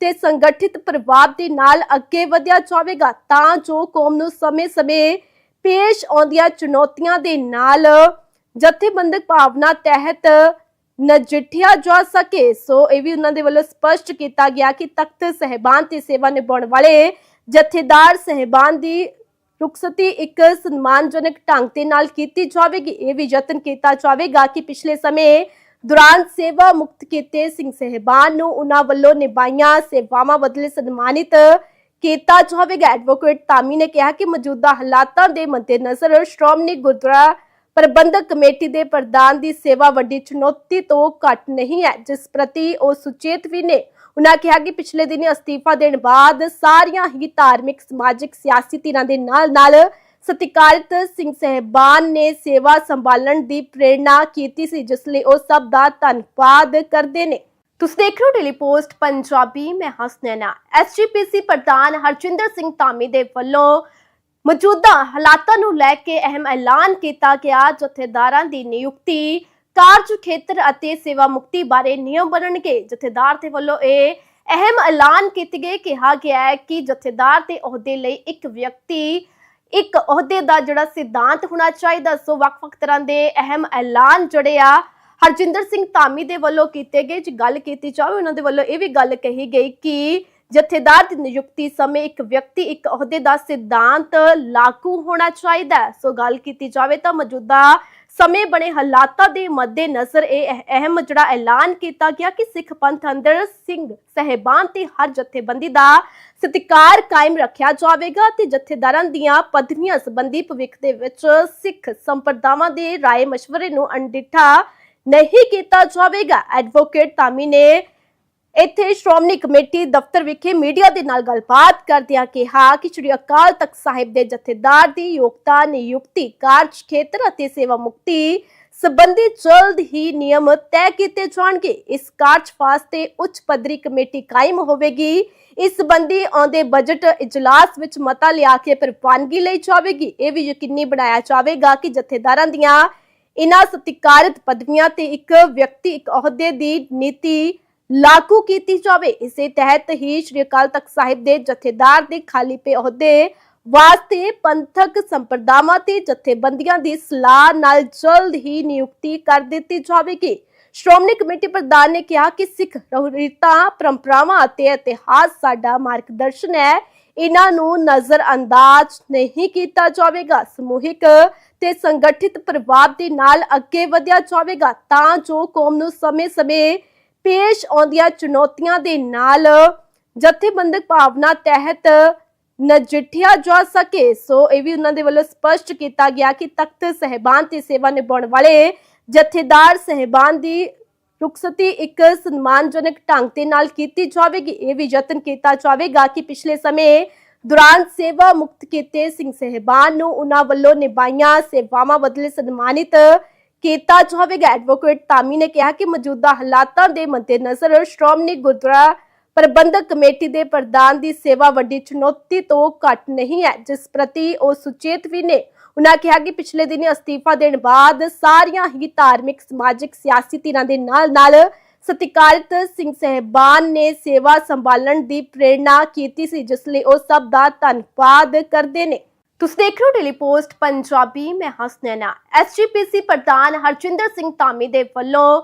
ਤੇ ਸੰਗਠਿਤ ਪ੍ਰਭਾਵ ਦੇ ਨਾਲ ਅੱਗੇ ਵਧਿਆ ਜਾਵੇਗਾ ਤਾਂ ਜੋ ਕੌਮ ਨੂੰ ਸਮੇਂ-ਸਮੇਂ ਪੇਸ਼ ਆਉਂਦੀਆਂ ਚੁਣੌਤੀਆਂ ਦੇ ਨਾਲ ਜਥੇਬੰਦਕ ਭਾਵਨਾ ਤਹਿਤ ਨਜਿੱਠਿਆ ਜਾ ਸਕੇ। ਸੋ ਇਹ ਵੀ ਉਹਨਾਂ ਦੇ ਵੱਲੋਂ ਸਪਸ਼ਟ ਕੀਤਾ ਗਿਆ ਕਿ ਤਖਤ ਸਹਿਬਾਨ ਤੇ ਸੇਵਾ ਨਿਭਾਉਣ ਵਾਲੇ ਜਥੇਦਾਰ ਸਹਿਬਾਨ ਦੀ ਰੁਖਸਤੀ ਇੱਕ ਸਨਮਾਨਜਨਕ ਢੰਗ ਦੇ ਨਾਲ ਕੀਤੀ ਜਾਵੇਗੀ। ਇਹ ਵੀ ਯਤਨ ਕੀਤਾ ਜਾਵੇਗਾ ਕਿ ਪਿਛਲੇ ਸਮੇਂ ਦੌਰਾਨ ਸੇਵਾ ਮੁਕਤ ਕੀਤੇ ਸਿੰਘ ਸਹਿਬਾਨ ਨੂੰ ਉਹਨਾਂ ਵੱਲੋਂ ਨਿਭਾਈਆਂ ਸੇਵਾਵਾਂ ਬਦਲੇ ਸਨਮਾਨਿਤ ਕੀਤਾ ਜਾਵੇਗਾ। ਐਡਵੋਕੇਟ ਤਾਮੀ ਨੇ ਕਿਹਾ ਕਿ ਮੌਜੂਦਾ ਹਾਲਾਤਾਂ ਦੇ ਮੱਦੇਨਜ਼ਰ ਸ਼੍ਰੋਮਣੀ ਗੁਰਦੁਆਰਾ ਪ੍ਰਬੰਧਕ ਕਮੇਟੀ ਦੇ ਪ੍ਰਧਾਨ ਦੀ ਸੇਵਾ ਵੱਡੀ ਚੁਣੌਤੀ ਤੋਂ ਘੱਟ ਨਹੀਂ ਹੈ, ਜਿਸ ਪ੍ਰਤੀ ਉਹ ਸੁਚੇਤ ਵੀ ਨੇ। ਉਹਨਾਂ ਕਿਹਾ ਕਿ ਪਿਛਲੇ ਦਿਨੀ ਅਸਤੀਫਾ ਦੇਣ ਬਾਅਦ ਸਾਰੀਆਂ ਹੀ ਧਾਰਮਿਕ, ਸਮਾਜਿਕ, ਸਿਆਸੀ ਧਿਰਾਂ ਦੇ ਨਾਲ-ਨਾਲ ਸਤਿਕਾਰਤ ਸਿੰਘ ਸਹਿਬਾਨ ਨੇ ਸੇਵਾ ਸੰਭਾਲਣ ਦੀ ਪ੍ਰੇਰਣਾ ਕੀਤੀ ਸੀ, ਜਿਸ ਲਈ ਉਹ ਸਭ ਦਾ ਧੰਨਵਾਦ ਕਰਦੇ ਨੇ। ਤੁਸੀਂ ਦੇਖ ਰਹੇ ਹੋ ਡੇਲੀ ਪੋਸਟ ਪੰਜਾਬੀ, ਮੈਂ ਹਸਨੈਨਾ ਐਸਜੀਪੀਸੀ ਪ੍ਰਧਾਨ ਹਰਜਿੰਦਰ ਸਿੰਘ ਧਾਮੀ ਦੇ ਵੱਲੋਂ ਮੌਜੂਦਾ ਹਾਲਾਤਾਂ ਨੂੰ ਲੈ ਕੇ ਅਹਿਮ ਐਲਾਨ ਕੀਤਾ ਗਿਆ, ਜਥੇਦਾਰਾਂ ਦੀ ਨਿਯੁਕਤੀ, ਕਾਰਜ ਖੇਤਰ ਅਤੇ ਸੇਵਾ ਮੁਕਤੀ ਬਾਰੇ ਨਿਯਮ ਬਣਨਗੇ। ਜਥੇਦਾਰ ਦੇ ਵੱਲੋਂ ਇਹ ਅਹਿਮ ਐਲਾਨ ਕੀਤੇ ਗਏ ਕਿਹਾ ਗਿਆ ਹੈ ਕਿ ਜਥੇਦਾਰ ਦੇ ਅਹੁਦੇ ਲਈ ਇੱਕ ਵਿਅਕਤੀ, ਇੱਕ ਅਹੁਦੇ ਦਾ ਜਿਹੜਾ ਸਿਧਾਂਤ ਹੋਣਾ ਚਾਹੀਦਾ, ਸੋ ਵੱਖ-ਵੱਖ ਤਰ੍ਹਾਂ ਦੇ ਅਹਿਮ ਐਲਾਨ ਜਿਹੜੇ ਆ ਹਰਜਿੰਦਰ ਸਿੰਘ ਧਾਮੀ ਦੇ ਵੱਲੋਂ ਕੀਤੇ ਗਏ ਜੇ ਗੱਲ ਕੀਤੀ ਜਾਵੇ, ਉਹਨਾਂ ਦੇ ਵੱਲੋਂ ਇਹ ਵੀ ਗੱਲ ਕਹੀ ਗਈ ਕਿ ਜਥੇਦਾਰ ਦੀ ਨਿਯੁਕਤੀ ਸਮੇਂ ਇੱਕ ਵਿਅਕਤੀ, ਇੱਕ ਅਹੁਦੇ ਦਾ ਸਿਧਾਂਤ ਲਾਗੂ ਹੋਣਾ ਚਾਹੀਦਾ ਹੈ। ਸੋ ਗੱਲ ਕੀਤੀ ਜਾਵੇ ਤਾਂ ਮੌਜੂਦਾ ਸਮੇਂ ਬਣੇ ਹਾਲਾਤਾਂ ਦੇ ਮੱਦੇਨਜ਼ਰ ਇਹ ਅਹਿਮ ਜਿਹੜਾ ਐਲਾਨ ਕੀਤਾ ਗਿਆ ਕਿ ਸਿੱਖ ਪੰਥ ਅੰਦਰ ਸਿੰਘ ਸਹਿਬਾਨ ਤੇ ਹਰ ਜਥੇਬੰਦੀ ਦਾ ਸਤਿਕਾਰ ਕਾਇਮ ਰੱਖਿਆ ਜਾਵੇਗਾ ਤੇ ਜਥੇਦਾਰਾਂ ਦੀਆਂ ਪਦਵੀਆਂ ਸੰਬੰਧੀ ਭਵਿੱਖ ਦੇ ਵਿੱਚ ਸਿੱਖ ਸੰਪਰਦਾਵਾਂ ਦੇ ਰਾਏ ਮਸ਼ਵਰੇ ਨੂੰ ਅਣਡਿੱਠਾ ਨਹੀਂ ਕੀਤਾ ਜਾਵੇਗਾ। ਐਡਵੋਕੇਟ ਤਾਮੀ ਨੇ ਇੱਥੇ ਸ਼੍ਰੋਮਣੀ ਕਮੇਟੀ ਦਫ਼ਤਰ ਵਿਖੇ ਮੀਡੀਆ ਦੇ ਨਾਲ ਗੱਲਬਾਤ ਕਰਦਿਆਂ ਕਿਹਾ ਕਿ ਸ੍ਰੀ ਅਕਾਲ ਤਖਤ ਸਾਹਿਬ ਦੇ ਜਥੇਦਾਰ ਦੀ ਯੋਗਤਾ, ਨਿਯੁਕਤੀ, ਕਾਰਜ ਖੇਤਰ ਅਤੇ ਸੇਵਾ ਮੁਕਤੀ ਸੰਬੰਧੀ ਜਲਦ ਹੀ ਨਿਯਮ ਤੈਅ ਕੀਤੇ ਜਾਣਗੇ। ਇਸ ਕਾਰਜ ਵਾਸਤੇ ਉੱਚ ਪੱਧਰੀ ਕਮੇਟੀ ਕਾਇਮ ਹੋਵੇਗੀ। ਇਸ ਸੰਬੰਧੀ ਆਉਂਦੇ ਬਜਟ ਇਜਲਾਸ ਵਿੱਚ ਮਤਾ ਲਿਆ ਕੇ ਪ੍ਰਵਾਨਗੀ ਲਈ ਜਾਵੇਗੀ। ਇਹ ਵੀ ਯਕੀਨੀ ਬਣਾਇਆ ਜਾਵੇਗਾ ਕਿ ਜਥੇਦਾਰਾਂ ਦੀਆਂ ਇਨ੍ਹਾਂ ਸਤਿਕਾਰਤ ਪਦਵੀਆਂ ਤੇ ਇੱਕ ਵਿਅਕਤੀ, ਇੱਕ ਅਹੁਦੇ ਦੀ ਨੀਤੀ ਲਾਗੂ ਕੀਤੀ ਜਾਵੇ। ਇਸੇ ਤਹਿਤ ਹੀ ਸ਼੍ਰੀ ਅਕਾਲ ਤਖਤ ਸਾਹਿਬ ਦੇ ਜਥੇਦਾਰ ਦੇ ਖਾਲੀ ਪਏ ਅਹੁਦੇ ਵਾਸਤੇ ਪੰਥਕ ਸੰਪਰਦਾਵਾਂ ਤੇ ਜਥੇਬੰਦੀਆਂ ਦੀ ਸਲਾਹ ਨਾਲ ਜਲਦ ਹੀ ਨਿਯੁਕਤੀ ਕਰ ਦਿੱਤੀ ਜਾਵੇਗੀ। ਸ਼੍ਰੋਮਣੀ ਕਮੇਟੀ ਪ੍ਰਧਾਨ ਨੇ ਕਿਹਾ ਕਿ ਸਿੱਖ ਰੀਤਾਂ ਪਰੰਪਰਾਵਾਂ ਅਤੇ ਇਤਿਹਾਸ ਸਾਡਾ ਮਾਰਗਦਰਸ਼ਨ ਹੈ। ਇਹਨਾਂ ਨੂੰ ਨਜ਼ਰਅੰਦਾਜ਼ ਨਹੀਂ ਕੀਤਾ ਜਾਵੇਗਾ। ਸਮੂਹਿਕ ਤੇ ਸੰਗਠਿਤ ਪ੍ਰਭਾਵ ਦੇ ਨਾਲ ਅੱਗੇ ਵਧਿਆ ਜਾਵੇਗਾ, ਤਾਂ ਜੋ ਕੌਮ ਨੂੰ ਸਮੇਂ-ਸਮੇਂ ਪੇਸ਼ ਆਉਂਦੀਆਂ ਚੁਣੌਤੀਆਂ ਦੇ ਨਾਲ ਜਥੇਬੰਦਕ ਭਾਵਨਾ ਤਹਿਤ ਨਜਿੱਠਿਆ ਜਾ ਸਕੇ। ਸੋ ਇਹ ਵੀ ਉਹਨਾਂ ਦੇ ਵੱਲੋਂ ਸਪਸ਼ਟ ਕੀਤਾ ਗਿਆ ਕਿ ਤਖਤ ਸਹਿਬਾਨ ਤੇ ਸੇਵਾ ਨਿਭਾਉਣ ਵਾਲੇ ਜਥੇਦਾਰ ਸਹਿਬਾਨ ਦੀ ਰੁਖਸਤੀ ਇੱਕ ਸਨਮਾਨਜਨਕ ਢੰਗ ਦੇ ਨਾਲ ਕੀਤੀ ਜਾਵੇਗੀ। ਇਹ ਵੀ ਯਤਨ ਕੀਤਾ ਜਾਵੇਗਾ ਕਿ ਪਿਛਲੇ ਸਮੇਂ ਦੌਰਾਨ ਸੇਵਾ ਮੁਕਤ ਕੀਤੇ ਸਿੰਘ ਸਹਿਬਾਨ ਨੂੰ ਉਹਨਾਂ ਵੱਲੋਂ ਨਿਭਾਈਆਂ ਸੇਵਾਵਾਂ ਬਦਲੇ ਸਨਮਾਨਿਤ ਕੀਤਾ ਜਾਵੇਗਾ। ਐਡਵੋਕੇਟ ਤਾਮੀ ਨੇ ਕਿਹਾ ਕਿ ਮੌਜੂਦਾ ਹਾਲਾਤਾਂ ਦੇ ਮੱਦੇਨਜ਼ਰ ਸ਼੍ਰੋਮਣੀ ਗੁਰਦੁਆਰਾ ਪ੍ਰਬੰਧਕ ਕਮੇਟੀ ਦੇ ਪ੍ਰਧਾਨ ਦੀ ਸੇਵਾ ਵੱਡੀ ਚੁਣੌਤੀ ਤੋਂ ਘੱਟ ਨਹੀਂ ਹੈ, ਜਿਸ ਪ੍ਰਤੀ ਉਹ ਸੁਚੇਤ ਵੀ ਨੇ। ਉਹਨਾਂ ਕਿਹਾ ਕਿ ਪਿਛਲੇ ਦਿਨੀ ਅਸਤੀਫਾ ਦੇਣ ਬਾਅਦ ਸਾਰੀਆਂ ਹੀ ਧਾਰਮਿਕ, ਸਮਾਜਿਕ, ਸਿਆਸੀ ਧਿਰਾਂ ਦੇ ਨਾਲ-ਨਾਲ ਸਤਿਕਾਰਤ ਸਿੰਘ ਸਹਿਬਾਨ ਨੇ ਸੇਵਾ ਸੰਭਾਲਣ ਦੀ ਪ੍ਰੇਰਣਾ ਕੀਤੀ ਸੀ, ਜਿਸ ਲਈ ਉਹ ਸਭ ਦਾ ਧੰਨਵਾਦ ਕਰਦੇ ਨੇ। ਤੁਸੀਂ ਦੇਖ ਰਹੇ ਹੋ ਡੇਲੀ ਪੋਸਟ, ਪੰਜਾਬੀ, ਮੈਂ ਹਸਨੈਨਾ ਐਸਜੀਪੀਸੀ ਪ੍ਰਧਾਨ ਹਰਜਿੰਦਰ ਸਿੰਘ ਧਾਮੀ ਦੇ ਵੱਲੋਂ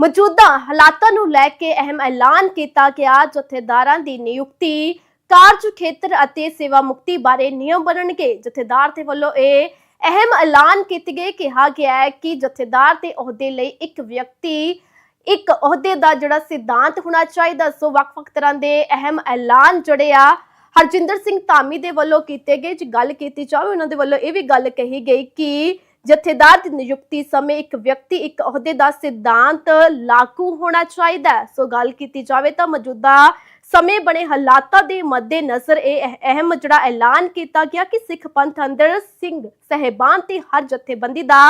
ਮੌਜੂਦਾ ਹਾਲਾਤਾਂ ਨੂੰ ਲੈ ਕੇ ਅਹਿਮ ਐਲਾਨ ਕੀਤਾ ਗਿਆ, ਜਥੇਦਾਰਾਂ ਦੀ ਨਿਯੁਕਤੀ, ਕਾਰਜ ਖੇਤਰ ਅਤੇ ਸੇਵਾ ਮੁਕਤੀ ਬਾਰੇ ਨਿਯਮ ਬਣਨਗੇ। ਜਥੇਦਾਰ ਦੇ ਵੱਲੋਂ ਇਹ ਅਹਿਮ ਐਲਾਨ ਕੀਤੇ ਗਏ, ਕਿਹਾ ਗਿਆ ਹੈ ਕਿ ਜਥੇਦਾਰ ਦੇ ਅਹੁਦੇ ਲਈ ਇੱਕ ਵਿਅਕਤੀ ਇੱਕ ਅਹੁਦੇ ਦਾ ਜਿਹੜਾ ਸਿਧਾਂਤ ਹੋਣਾ ਚਾਹੀਦਾ, ਸੋ ਵੱਖ-ਵੱਖ ਤਰ੍ਹਾਂ ਦੇ ਅਹਿਮ ਐਲਾਨ ਜਿਹੜੇ ਆ, ਹਰਜਿੰਦਰ ਸਿੰਘ ਧਾਮੀ ਦੇ ਵੱਲੋਂ ਕੀਤੇ ਗਏ, ਜੇ ਗੱਲ ਕੀਤੀ ਜਾਵੇ, ਉਹਨਾਂ ਦੇ ਵੱਲੋਂ ਇਹ ਵੀ ਗੱਲ ਕਹੀ ਗਈ ਕਿ ਜਥੇਦਾਰ ਦੀ ਨਿਯੁਕਤੀ ਸਮੇਂ ਇੱਕ ਵਿਅਕਤੀ, ਇੱਕ ਅਹੁਦੇ ਦਾ ਸਿਧਾਂਤ ਲਾਗੂ ਹੋਣਾ ਚਾਹੀਦਾ ਸੋ ਗੱਲ ਕੀਤੀ ਜਾਵੇ ਤਾਂ ਮੌਜੂਦਾ ਸਮੇਂ ਬਣੇ ਹਾਲਾਤਾਂ ਦੇ ਮੱਦੇਨਜ਼ਰ ਇਹ ਅਹਿਮ ਜਿਹੜਾ ਐਲਾਨ ਕੀਤਾ ਗਿਆ ਕਿ ਸਿੱਖ ਪੰਥ ਅੰਦਰ ਸਿੰਘ ਸਹਿਬਾਨ ਤੇ ਹਰ ਜਥੇਬੰਦੀ ਦਾ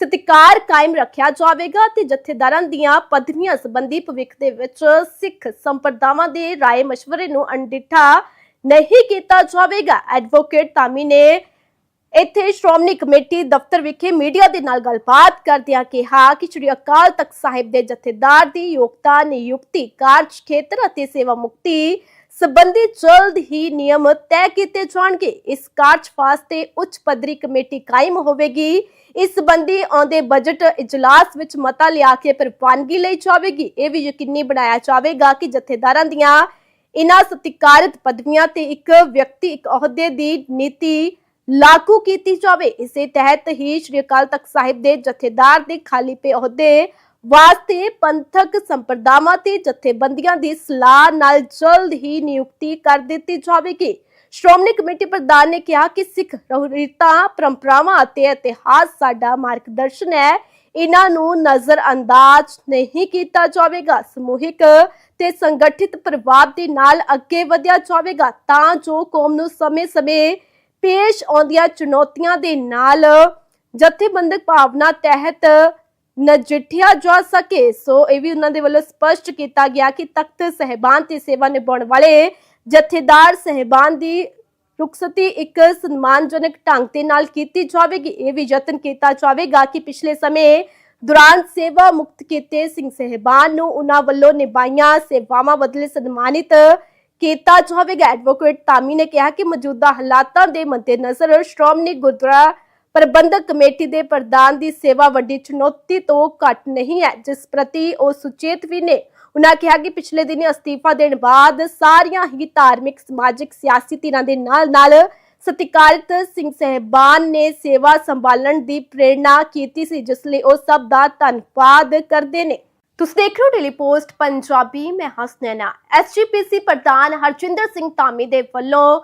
ਸਤਿਕਾਰ ਕਾਇਮ ਰੱਖਿਆ ਜਾਵੇਗਾ ਤੇ ਜਥੇਦਾਰਾਂ ਦੀਆਂ ਪਦਵੀਆਂ ਸੰਬੰਧੀ ਭਵਿੱਖ ਦੇ ਵਿੱਚ ਸਿੱਖ ਸੰਪਰਦਾਵਾਂ ਦੇ ਰਾਏ ਮਸ਼ਵਰੇ ਨੂੰ ਅਣਡਿੱਠਾ ਨਹੀਂ ਕੀਤਾ ਜਾਵੇਗਾ। ਐਡਵੋਕੇਟ ਤਾਮੀ ਨੇ ਇੱਥੇ ਸ਼੍ਰੋਮਣੀ ਕਮੇਟੀ ਦਫ਼ਤਰ ਵਿਖੇ ਮੀਡੀਆ ਦੇ ਨਾਲ ਗੱਲਬਾਤ ਕਰਦਿਆਂ ਕਿਹਾ ਕਿ ਸ੍ਰੀ ਅਕਾਲ ਤਖਤ ਸਾਹਿਬ ਦੇ ਜਥੇਦਾਰ ਦੀ ਯੋਗਤਾ, ਨਿਯੁਕਤੀ, ਕਾਰਜ ਖੇਤਰ ਅਤੇ ਸੇਵਾ ਮੁਕਤੀ ਸੰਬੰਧੀ ਜਲਦ ਹੀ ਨਿਯਮ ਤੈਅ ਕੀਤੇ ਜਾਣਗੇ। ਇਸ ਕਾਰਜ ਵਾਸਤੇ ਉੱਚ ਪੱਧਰੀ ਕਮੇਟੀ ਕਾਇਮ ਹੋਵੇਗੀ। ਇਸ ਸੰਬੰਧੀ ਆਉਂਦੇ ਬਜਟ ਇਜਲਾਸ ਵਿੱਚ ਮਤਾ ਲਿਆ ਕੇ ਪ੍ਰਵਾਨਗੀ ਲਈ ਜਾਵੇਗੀ। ਇਹ ਵੀ ਯਕੀਨੀ ਬਣਾਇਆ ਜਾਵੇਗਾ ਕਿ ਜਥੇਦਾਰਾਂ ਦੀਆਂ ਇਨ੍ਹਾਂ ਸਤਿਕਾਰਤ ਪਦਵੀਆਂ ਤੇ ਇੱਕ ਵਿਅਕਤੀ, ਇੱਕ ਅਹੁਦੇ ਦੀ ਨੀਤੀ ਲਾਗੂ ਕੀਤੀ ਜਾਵੇ। ਇਸੇ ਤਹਿਤ ਹੀ ਸ਼੍ਰੀ ਅਕਾਲ ਤਖਤ ਸਾਹਿਬ ਦੇ ਜਥੇਦਾਰ ਦੇ ਖਾਲੀ ਪਏ ਅਹੁਦੇ ਵਾਸਤੇ ਪੰਥਕ ਸੰਪਰਦਾਵਾਂ ਤੇ ਜਥੇਬੰਦੀਆਂ ਦੀ ਸਲਾਹ ਨਾਲ ਜਲਦ ਹੀ ਨਿਯੁਕਤੀ ਕਰ ਦਿੱਤੀ ਜਾਵੇਗੀ। ਸ਼੍ਰੋਮਣੀ ਕਮੇਟੀ ਪ੍ਰਧਾਨ ਨੇ ਕਿਹਾ ਕਿ ਸਿੱਖ ਰੀਤਾਂ ਪਰੰਪਰਾਵਾਂ ਅਤੇ ਇਤਿਹਾਸ ਸਾਡਾ ਮਾਰਗਦਰਸ਼ਨ ਹੈ। ਇਹਨਾਂ ਨੂੰ ਨਜ਼ਰਅੰਦਾਜ਼ ਨਹੀਂ ਕੀਤਾ ਜਾਵੇਗਾ। ਸਮੂਹਿਕ ਤੇ ਸੰਗਠਿਤ ਪ੍ਰਭਾਵ ਦੇ ਨਾਲ ਅੱਗੇ ਵਧਿਆ ਜਾਵੇਗਾ ਤਾਂ ਜੋ ਕੌਮ ਨੂੰ ਸਮੇਂ-ਸਮੇਂ ਪੇਸ਼ ਆਉਂਦੀਆਂ ਚੁਣੌਤੀਆਂ ਦੇ ਨਾਲ ਜਥੇਬੰਦਕ ਭਾਵਨਾ ਤਹਿਤ ਨਜਿੱਠਿਆ ਜਾ ਸਕੇ। ਸੋ ਇਹ ਵੀ ਉਹਨਾਂ ਦੇ ਵੱਲੋਂ ਸਪਸ਼ਟ ਕੀਤਾ ਗਿਆ ਕਿ ਤਖਤ ਸਹਿਬਾਨ ਤੇ ਸੇਵਾ ਨਿਭਾਉਣ ਵਾਲੇ ਜਥੇਦਾਰ ਸਹਿਬਾਨ ਦੀ ਰੁਖਸਤੀ ਇੱਕ ਸਨਮਾਨਜਨਕ ਢੰਗ ਦੇ ਨਾਲ ਕੀਤੀ ਜਾਵੇਗੀ। ਇਹ ਵੀ ਯਤਨ ਕੀਤਾ ਜਾਵੇਗਾ ਕਿ ਪਿਛਲੇ ਸਮੇਂ ਦੌਰਾਨ ਸੇਵਾ ਮੁਕਤ ਕੀਤੇ ਸਿੰਘ ਸਹਿਬਾਨ ਨੂੰ ਉਹਨਾਂ ਵੱਲੋਂ ਨਿਭਾਈਆਂ ਸੇਵਾਵਾਂ ਬਦਲੇ ਸਨਮਾਨਿਤ ਕੀਤਾ ਜਾਵੇਗਾ। ਐਡਵੋਕੇਟ ਤਾਮੀ ਨੇ ਕਿਹਾ ਕਿ ਮੌਜੂਦਾ ਹਾਲਾਤਾਂ ਦੇ ਮੱਦੇਨਜ਼ਰ ਸ਼੍ਰੋਮਣੀ ਗੁਰਦੁਆਰਾ ਪ੍ਰਬੰਧਕ ਕਮੇਟੀ ਦੇ ਪ੍ਰਧਾਨ ਦੀ ਸੇਵਾ ਵੱਡੀ ਚੁਣੌਤੀ ਤੋਂ ਘੱਟ ਨਹੀਂ ਹੈ, ਜਿਸ ਪ੍ਰਤੀ ਉਹ ਸੁਚੇਤ ਵੀ ਨੇ। ਉਹਨਾਂ ਕਿਹਾ ਕਿ ਪਿਛਲੇ ਦਿਨੀ ਅਸਤੀਫਾ ਦੇਣ ਬਾਅਦ ਸਾਰੀਆਂ ਹੀ ਧਾਰਮਿਕ, ਸਮਾਜਿਕ, ਸਿਆਸੀ ਧਿਰਾਂ ਦੇ ਨਾਲ-ਨਾਲ ਸਤਿਕਾਰਤ ਸਿੰਘ ਸਹਿਬਾਨ ਨੇ ਸੇਵਾ ਸੰਭਾਲਣ ਦੀ ਪ੍ਰੇਰਣਾ ਕੀਤੀ ਸੀ, ਜਿਸ ਲਈ ਉਹ ਸਭ ਦਾ ਧੰਨਵਾਦ ਕਰਦੇ ਨੇ। ਤੁਸੀਂ ਦੇਖ ਰਹੇ ਹੋ ਡੇਲੀ ਪੋਸਟ ਪੰਜਾਬੀ, ਮੈਂ ਹਸਨੈਨਾ ਐਸਜੀਪੀਸੀ ਪ੍ਰਧਾਨ ਹਰਜਿੰਦਰ ਸਿੰਘ ਧਾਮੀ ਦੇ ਵੱਲੋਂ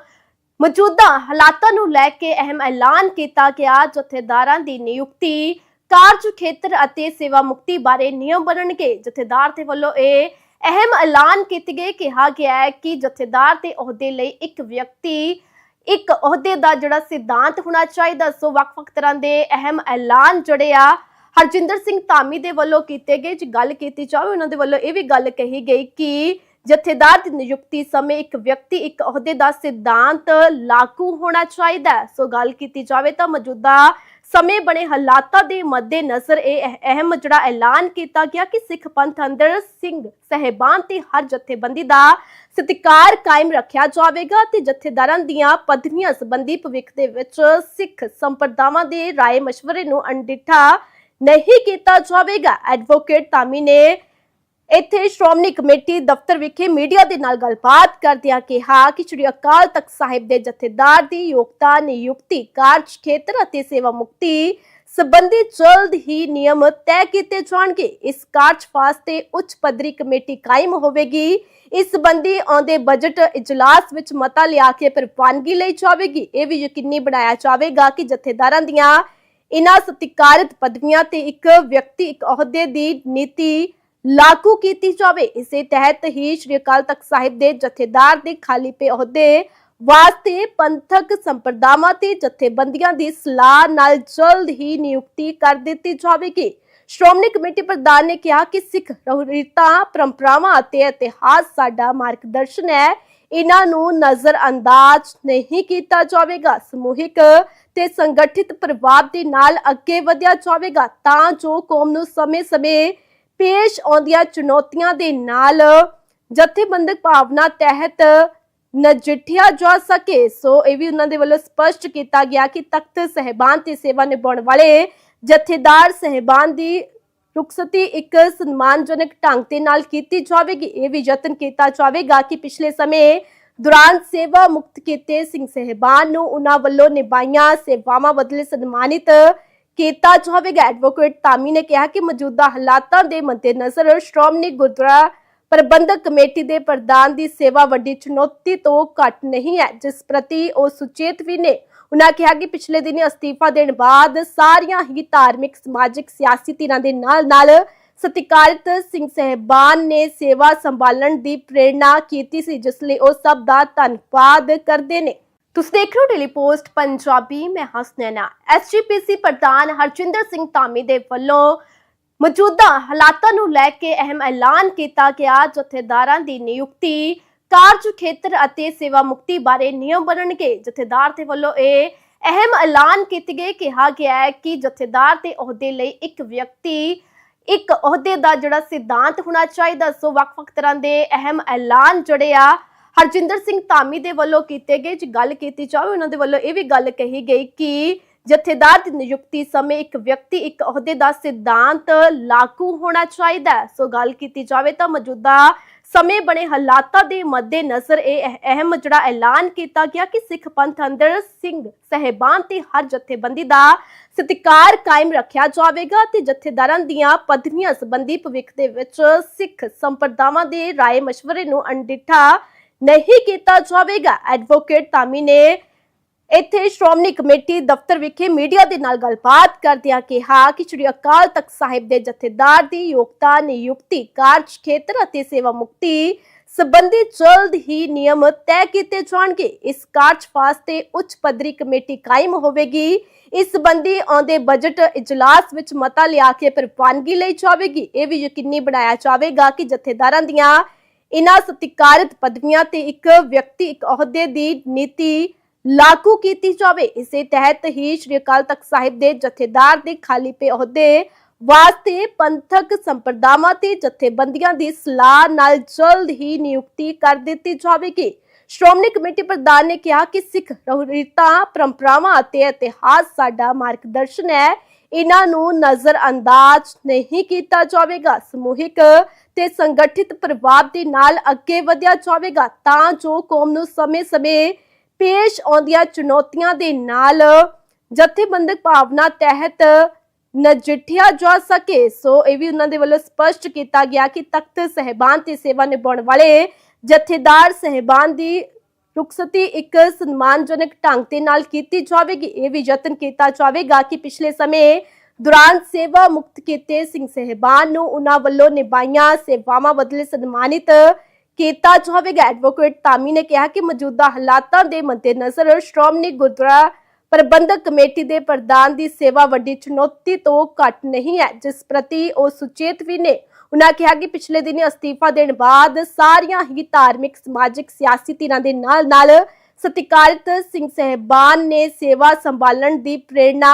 ਮੌਜੂਦਾ ਹਾਲਾਤਾਂ ਨੂੰ ਲੈ ਕੇ ਅਹਿਮ ਐਲਾਨ ਕੀਤਾ ਗਿਆ, ਜਥੇਦਾਰਾਂ ਦੀ ਨਿਯੁਕਤੀ, ਕਾਰਜ ਖੇਤਰ ਅਤੇ ਸੇਵਾ ਮੁਕਤੀ ਬਾਰੇ ਨਿਯਮ ਬਣਨਗੇ। ਜਥੇਦਾਰ ਦੇ ਵੱਲੋਂ ਇਹ ਅਹਿਮ ਐਲਾਨ ਕੀਤੇ ਗਏ ਕਿਹਾ ਗਿਆ ਹੈ ਕਿ ਜਥੇਦਾਰ ਦੇ ਅਹੁਦੇ ਲਈ ਇੱਕ ਵਿਅਕਤੀ, ਇੱਕ ਅਹੁਦੇ ਦਾ ਜਿਹੜਾ ਸਿਧਾਂਤ ਹੋਣਾ ਚਾਹੀਦਾ, ਸੋ ਵੱਖ-ਵੱਖ ਤਰ੍ਹਾਂ ਦੇ ਅਹਿਮ ਐਲਾਨ ਜਿਹੜੇ ਆ ਹਰਜਿੰਦਰ ਸਿੰਘ ਧਾਮੀ ਦੇ ਵੱਲੋਂ ਕੀਤੇ ਗਏ ਜੇ ਗੱਲ ਕੀਤੀ ਜਾਵੇ, ਉਹਨਾਂ ਦੇ ਵੱਲੋਂ ਇਹ ਵੀ ਗੱਲ ਕਹੀ ਗਈ ਕਿ ਜਥੇਦਾਰ ਦੀ ਨਿਯੁਕਤੀ ਸਮੇਂ ਇੱਕ ਵਿਅਕਤੀ, ਇੱਕ ਅਹੁਦੇ ਦਾ ਸਿਧਾਂਤ ਲਾਗੂ ਹੋਣਾ ਚਾਹੀਦਾ ਹੈ। ਸੋ ਗੱਲ ਕੀਤੀ ਜਾਵੇ ਤਾਂ ਮੌਜੂਦਾ ਸਮੇਂ ਬਣੇ ਹਾਲਾਤਾਂ ਦੇ ਮੱਦੇ ਨਜ਼ਰ ਇਹ ਅਹਿਮ ਜਿਹੜਾ ਐਲਾਨ ਕੀਤਾ ਗਿਆ ਕਿ ਸਿੱਖ ਪੰਥ ਅੰਦਰ ਸਿੰਘ ਸਹਿਬਾਨ ਤੇ ਹਰ ਜਥੇਬੰਦੀ ਦਾ ਸਤਿਕਾਰ ਕਾਇਮ ਰੱਖਿਆ ਜਾਵੇਗਾ ਤੇ ਜਥੇਦਾਰਾਂ ਦੀਆਂ ਪਦਵੀਆਂ ਸੰਬੰਧੀ ਭਵਿੱਖ ਦੇ ਵਿੱਚ ਸਿੱਖ ਸੰਪਰਦਾਵਾਂ ਦੇ ਰਾਏ ਮਸ਼ਵਰੇ ਨੂੰ ਅਣਡਿੱਠਾ ਨਹੀਂ ਕੀਤਾ ਜਾਵੇਗਾ। ਐਡਵੋਕੇਟ ਤਾਮੀ ਨੇ ਇੱਥੇ ਸ਼੍ਰੋਮਣੀ ਕਮੇਟੀ ਦਫ਼ਤਰ ਵਿਖੇ ਮੀਡੀਆ ਦੇ ਨਾਲ ਗੱਲਬਾਤ ਕਰਦਿਆਂ ਕਿਹਾ ਕਿ ਸ੍ਰੀ ਅਕਾਲ ਤਖਤ ਸਾਹਿਬ ਦੇ ਜਥੇਦਾਰ ਦੀ ਯੋਗਤਾ, ਨਿਯੁਕਤੀ, ਕਾਰਜ ਖੇਤਰ ਅਤੇ ਸੇਵਾ ਮੁਕਤੀ ਸੰਬੰਧੀ ਜਲਦ ਹੀ ਨਿਯਮ ਤੈਅ ਕੀਤੇ ਜਾਣਗੇ। ਇਸ ਕਾਰਜ ਵਾਸਤੇ ਉੱਚ ਪੱਧਰੀ ਕਮੇਟੀ ਕਾਇਮ ਹੋਵੇਗੀ। ਇਸ ਸੰਬੰਧੀ ਆਉਂਦੇ ਬਜਟ ਇਜਲਾਸ ਵਿੱਚ ਮਤਾ ਲਿਆ ਕੇ ਪ੍ਰਵਾਨਗੀ ਲਈ ਜਾਵੇਗੀ। ਇਹ ਵੀ ਯਕੀਨੀ ਬਣਾਇਆ ਜਾਵੇਗਾ ਕਿ ਜਥੇਦਾਰਾਂ ਦੀਆਂ ਇਨ੍ਹਾਂ ਸਤਿਕਾਰਿਤ ਪਦਵੀਆਂ ਤੇ ਇੱਕ ਵਿਅਕਤੀ, ਇੱਕ ਅਹੁਦੇ ਦੀ ਨੀਤੀ ਲਾਗੂ ਕੀਤੀ ਜਾਵੇ। ਇਸੇ ਤਹਿਤ ਹੀ ਸ਼੍ਰੀ ਅਕਾਲ ਤਖਤ ਸਾਹਿਬ ਦੇ ਜਥੇਦਾਰ ਦੇ ਖਾਲੀ ਪਏ ਅਹੁਦੇ ਵਾਸਤੇ ਪੰਥਕ ਸੰਪਰਦਾਵਾਂ ਤੇ ਜਥੇਬੰਦੀਆਂ ਦੀ ਸਲਾਹ ਨਾਲ ਜਲਦ ਹੀ ਨਿਯੁਕਤੀ ਕਰ ਦਿੱਤੀ ਜਾਵੇਗੀ। ਸ਼੍ਰੋਮਣੀ ਕਮੇਟੀ ਪ੍ਰਧਾਨ ਨੇ ਕਿਹਾ ਕਿ ਸਿੱਖ ਰੀਤਾਂ ਪਰੰਪਰਾਵਾਂ ਅਤੇ ਇਤਿਹਾਸ ਸਾਡਾ ਮਾਰਗਦਰਸ਼ਨ ਹੈ। ਇਹਨਾਂ ਨੂੰ ਨਜ਼ਰਅੰਦਾਜ਼ ਨਹੀਂ ਕੀਤਾ ਜਾਵੇਗਾ। ਸਮੂਹਿਕ ਤੇ ਸੰਗਠਿਤ ਪ੍ਰਭਾਵ ਦੇ ਨਾਲ ਅੱਗੇ ਵਧਿਆ ਜਾਵੇਗਾ ਤਾਂ ਜੋ ਕੌਮ ਨੂੰ ਸਮੇਂ-ਸਮੇਂ ਪੇਸ਼ ਆਉਂਦੀਆਂ ਚੁਣੌਤੀਆਂ ਦੇ ਨਾਲ ਜਥੇਬੰਦਕ ਭਾਵਨਾ ਤਹਿਤ ਨਜਿੱਠਿਆ ਜਾ ਸਕੇ। ਸੋ ਇਹ ਵੀ ਉਹਨਾਂ ਦੇ ਵੱਲੋਂ ਸਪਸ਼ਟ ਕੀਤਾ ਗਿਆ ਕਿ ਤਖਤ ਸਹਿਬਾਨ ਤੇ ਸੇਵਾ ਨਿਭਾਉਣ ਵਾਲੇ ਜਥੇਦਾਰ ਸਹਿਬਾਨ ਦੀ ਰੁਖਸਤੀ ਇੱਕ ਸਨਮਾਨਜਨਕ ਢੰਗ ਦੇ ਨਾਲ ਕੀਤੀ ਜਾਵੇਗੀ। ਇਹ ਵੀ ਯਤਨ ਕੀਤਾ ਜਾਵੇਗਾ ਕਿ ਪਿਛਲੇ ਸਮੇਂ ਦੌਰਾਨ ਸੇਵਾ ਮੁਕਤ ਕੀਤੇ ਸਿੰਘ ਸਹਿਬਾਨ ਨੂੰ ਉਹਨਾਂ ਵੱਲੋਂ ਨਿਭਾਈਆਂ ਸੇਵਾਵਾਂ ਬਦਲੇ ਸਨਮਾਨਿਤ ਕੀਤਾ ਜਾਵੇਗਾ। ਐਡਵੋਕੇਟ ਤਾਮੀ ਨੇ ਕਿਹਾ ਕਿ ਮੌਜੂਦਾ ਹਾਲਾਤਾਂ ਦੇ ਮੱਦੇਨਜ਼ਰ ਸ਼੍ਰੋਮਣੀ ਗੁਰਦੁਆਰਾ ਪ੍ਰਬੰਧਕ ਕਮੇਟੀ ਦੇ ਪ੍ਰਧਾਨ ਦੀ ਸੇਵਾ ਵੱਡੀ ਚੁਣੌਤੀ ਤੋਂ ਘੱਟ ਨਹੀਂ ਹੈ, ਜਿਸ ਪ੍ਰਤੀ ਉਹ ਸੁਚੇਤ ਵੀ ਨੇ। ਉਨ੍ਹਾਂ ਕਿਹਾ ਕਿ ਪਿਛਲੇ ਦਿਨੀ ਅਸਤੀਫਾ ਦੇਣ ਬਾਅਦ ਸਾਰੀਆਂ ਹੀ ਧਾਰਮਿਕ, ਸਮਾਜਿਕ, ਸਿਆਸੀ ਧਿਰਾਂ ਦੇ ਨਾਲ-ਨਾਲ ਸਤਿਕਾਰਿਤ ਸਿੰਘ ਸਹਿਬਾਨ ਨੇ ਸੇਵਾ ਸੰਭਾਲਣ ਦੀ ਪ੍ਰੇਰਣਾ ਕੀਤੀ ਸੀ, ਜਿਸ ਲਈ ਉਹ ਸਭ ਦਾ ਧੰਨਵਾਦ ਕਰਦੇ ਨੇ। ਤੁਸੀਂ ਦੇਖ ਰਹੇ ਹੋ ਡੇਲੀ ਪੋਸਟ, ਪੰਜਾਬੀ, ਮੈਂ ਹਸਨੈਨਾ ਐਸਜੀਪੀਸੀ ਪ੍ਰਧਾਨ ਹਰਜਿੰਦਰ ਸਿੰਘ ਧਾਮੀ ਦੇ ਵੱਲੋਂ ਮੌਜੂਦਾ ਹਾਲਾਤਾਂ ਨੂੰ ਲੈ ਕੇ ਅਹਿਮ ਐਲਾਨ ਕੀਤਾ ਗਿਆ, ਜਥੇਦਾਰਾਂ ਦੀ ਨਿਯੁਕਤੀ ਕਾਰਜ ਖੇਤਰ ਅਤੇ ਸੇਵਾ ਮੁਕਤੀ ਬਾਰੇ ਨਿਯਮ ਬਣਨਗੇ। ਜਥੇਦਾਰ ਦੇ ਵੱਲੋਂ ਇਹ ਅਹਿਮ ਐਲਾਨ ਕੀਤੇ ਗਏ। ਕਿਹਾ ਗਿਆ ਹੈ ਕਿ ਜਥੇਦਾਰ ਦੇ ਅਹੁਦੇ ਲਈ ਇੱਕ ਵਿਅਕਤੀ, ਇੱਕ ਅਹੁਦੇ ਦਾ ਜਿਹੜਾ ਸਿਧਾਂਤ ਹੋਣਾ ਚਾਹੀਦਾ, ਸੋ ਵੱਖ-ਵੱਖ ਤਰ੍ਹਾਂ ਦੇ ਅਹਿਮ ਐਲਾਨ ਜਿਹੜੇ ਆ, ਹਰਜਿੰਦਰ ਸਿੰਘ ਧਾਮੀ ਦੇ ਵੱਲੋਂ ਕੀਤੇ ਗਏ। ਜੇ ਗੱਲ ਕੀਤੀ ਜਾਵੇ, ਉਹਨਾਂ ਦੇ ਵੱਲੋਂ ਇਹ ਵੀ ਗੱਲ ਕਹੀ ਗਈ ਕਿ ਜਥੇਦਾਰ ਦੀ ਨਿਯੁਕਤੀ ਸਮੇਂ ਇੱਕ ਵਿਅਕਤੀ, ਇੱਕ ਅਹੁਦੇ ਦਾ ਸਿਧਾਂਤ ਲਾਗੂ ਹੋਣਾ ਚਾਹੀਦਾ ਹੈ। ਸੋ ਗੱਲ ਕੀਤੀ ਜਾਵੇ ਤਾਂ ਮੌਜੂਦਾ ਸਮੇਂ ਬਣੇ ਹਾਲਾਤਾਂ ਦੇ ਮੱਦੇ ਇਹ ਅਹਿਮ ਜਿਹੜਾ ਐਲਾਨ ਕੀਤਾ ਗਿਆ ਕਿ ਸਿੱਖ ਪੰਥ ਅੰਦਰ ਸਿੰਘ ਸਹਿਬਾਨ ਤੇ ਹਰ ਜਥੇਬੰਦੀ ਦਾ ਸਤਿਕਾਰ ਕਾਇਮ ਰੱਖਿਆ ਜਾਵੇਗਾ ਤੇ ਜਥੇਦਾਰਾਂ ਦੀਆਂ ਪਦਵੀਆਂ ਸੰਬੰਧੀ ਭਵਿੱਖ ਦੇ ਵਿੱਚ ਸਿੱਖ ਸੰਪਰਦਾਵਾਂ ਦੇ ਰਾਏ ਮਸ਼ਵਰੇ ਨੂੰ ਅਣਡਿੱਠਾ ਨਹੀਂ ਕੀਤਾ ਜਾਵੇਗਾ। ਐਡਵੋਕੇਟ ਤਾਮੀ ਨੇ ਇੱਥੇ ਸ਼੍ਰੋਮਣੀ ਕਮੇਟੀ ਦਫ਼ਤਰ ਵਿਖੇ ਮੀਡੀਆ ਦੇ ਨਾਲ ਗੱਲਬਾਤ ਕਰਦਿਆਂ ਕਿਹਾ ਕਿ ਸ੍ਰੀ ਅਕਾਲ ਤਖਤ ਸਾਹਿਬ ਦੇ ਜਥੇਦਾਰ ਦੀ ਯੋਗਤਾ, ਨਿਯੁਕਤੀ, ਕਾਰਜ ਖੇਤਰ ਅਤੇ ਸੇਵਾ ਮੁਕਤੀ ਸੰਬੰਧੀ ਜਲਦ ਹੀ ਨਿਯਮ ਤੈਅ ਕੀਤੇ ਜਾਣਗੇ। ਇਸ ਕਾਰਜ ਵਾਸਤੇ ਉੱਚ ਪੱਧਰੀ ਕਮੇਟੀ ਕਾਇਮ ਹੋਵੇਗੀ। ਇਸ ਸੰਬੰਧੀ ਆਉਂਦੇ ਬਜਟ ਇਜਲਾਸ ਵਿੱਚ ਮਤਾ ਲਿਆ ਕੇ ਪ੍ਰਵਾਨਗੀ ਲਈ ਜਾਵੇਗੀ। ਇਹ ਵੀ ਯਕੀਨੀ ਬਣਾਇਆ ਜਾਵੇਗਾ ਕਿ ਜਥੇਦਾਰਾਂ ਦੀਆਂ ਇਨ੍ਹਾਂ ਸਤਿਕਾਰਿਤ ਪਦਵੀਆਂ ਤੇ ਇੱਕ ਵਿਅਕਤੀ, ਇੱਕ ਅਹੁਦੇ ਦੀ ਨੀਤੀ ਲਾਗੂ ਕੀਤੀ ਜਾਵੇ। ਇਸੇ ਤਹਿਤ ਹੀ ਸ਼੍ਰੀ ਅਕਾਲ ਤਖਤ ਸਾਹਿਬ ਦੇ ਜਥੇਦਾਰ ਦੇ ਖਾਲੀ ਪਏ ਅਹੁਦੇ ਵਾਸਤੇ ਪੰਥਕ ਸੰਪਰਦਾਵਾਂ ਤੇ ਜਥੇਬੰਦੀਆਂ ਦੀ ਸਲਾਹ ਨਾਲ ਜਲਦ ਹੀ ਨਿਯੁਕਤੀ ਕਰ ਦਿੱਤੀ ਜਾਵੇਗੀ। ਸ਼੍ਰੋਮਣੀ ਕਮੇਟੀ ਪ੍ਰਧਾਨ ਨੇ ਕਿਹਾ ਕਿ ਸਿੱਖ ਰੀਤਾਂ ਪਰੰਪਰਾਵਾਂ ਅਤੇ ਇਤਿਹਾਸ ਸਾਡਾ ਮਾਰਗਦਰਸ਼ਨ ਹੈ। ਇਹਨਾਂ ਨੂੰ ਨਜ਼ਰ ਅੰਦਾਜ਼ ਨਹੀਂ ਕੀਤਾ ਜਾਵੇਗਾ। ਸਮੂਹਿਕ ਤੇ ਸੰਗਠਿਤ ਪ੍ਰਭਾਵ ਦੇ ਨਾਲ ਅੱਗੇ ਵਧਿਆ ਜਾਵੇਗਾ ਤਾਂ ਜੋ ਕੌਮ ਨੂੰ ਸਮੇਂ-ਸਮੇਂ ਪੇਸ਼ ਆਉਂਦੀਆਂ ਚੁਣੌਤੀਆਂ ਦੇ ਨਾਲ ਜਥੇਬੰਦਕ ਭਾਵਨਾ ਤਹਿਤ ਨਜਿੱਠਿਆ ਜਾ ਸਕੇ। ਸੋ ਇਹ ਵੀ ਉਹਨਾਂ ਦੇ ਵੱਲੋਂ ਸਪਸ਼ਟ ਕੀਤਾ ਗਿਆ ਕਿ ਤਖਤ ਸਹਿਬਾਨ ਤੇ ਸੇਵਾ ਨਿਭਾਉਣ ਵਾਲੇ ਜਥੇਦਾਰ ਸਹਿਬਾਨ ਦੀ ਰੁਖਸਤੀ ਇੱਕ ਸਨਮਾਨਜਨਕ ਢੰਗ ਦੇ ਨਾਲ ਕੀਤੀ ਜਾਵੇਗੀ। ਇਹ ਵੀ ਯਤਨ ਕੀਤਾ ਜਾਵੇਗਾ ਕਿ ਪਿਛਲੇ ਸਮੇਂ ਦੌਰਾਨ ਸੇਵਾ ਮੁਕਤ ਕੀਤੇ ਸਿੰਘ ਸਹਿਬਾਨ ਨੂੰ ਉਹਨਾਂ ਵੱਲੋਂ ਨਿਭਾਈਆਂ ਸੇਵਾਵਾਂ ਬਦਲੇ ਸਨਮਾਨਿਤ ਕੀਤਾ ਜਾਵੇਗਾ। ਐਡਵੋਕੇਟ ਤਾਮੀ ਨੇ ਕਿਹਾ ਕਿ ਮੌਜੂਦਾ ਹਾਲਾਤਾਂ ਦੇ ਮੱਦੇਨਜ਼ਰ ਸ਼੍ਰੋਮਣੀ ਗੁਰਦੁਆਰਾ ਪ੍ਰਬੰਧਕ ਕਮੇਟੀ ਦੇ ਪ੍ਰਧਾਨ ਦੀ ਸੇਵਾ ਵੱਡੀ ਚੁਣੌਤੀ ਤੋਂ ਘੱਟ ਨਹੀਂ ਹੈ, ਜਿਸ ਪ੍ਰਤੀ ਉਹ ਸੁਚੇਤ ਵੀ ਨੇ। ਉਨ੍ਹਾਂ ਕਿਹਾ ਕਿ ਪਿਛਲੇ ਦਿਨੀ ਅਸਤੀਫਾ ਦੇਣ ਬਾਅਦ ਸਾਰੀਆਂ ਹੀ ਧਾਰਮਿਕ, ਸਮਾਜਿਕ, ਸਿਆਸੀ ਧਿਰਾਂ ਦੇ ਨਾਲ ਨਾਲ ਸਤਿਕਾਰਤ ਸਿੰਘ ਸਹਿਬਾਨ ਨੇ ਸੇਵਾ ਸੰਭਾਲਣ ਦੀ ਪ੍ਰੇਰਣਾ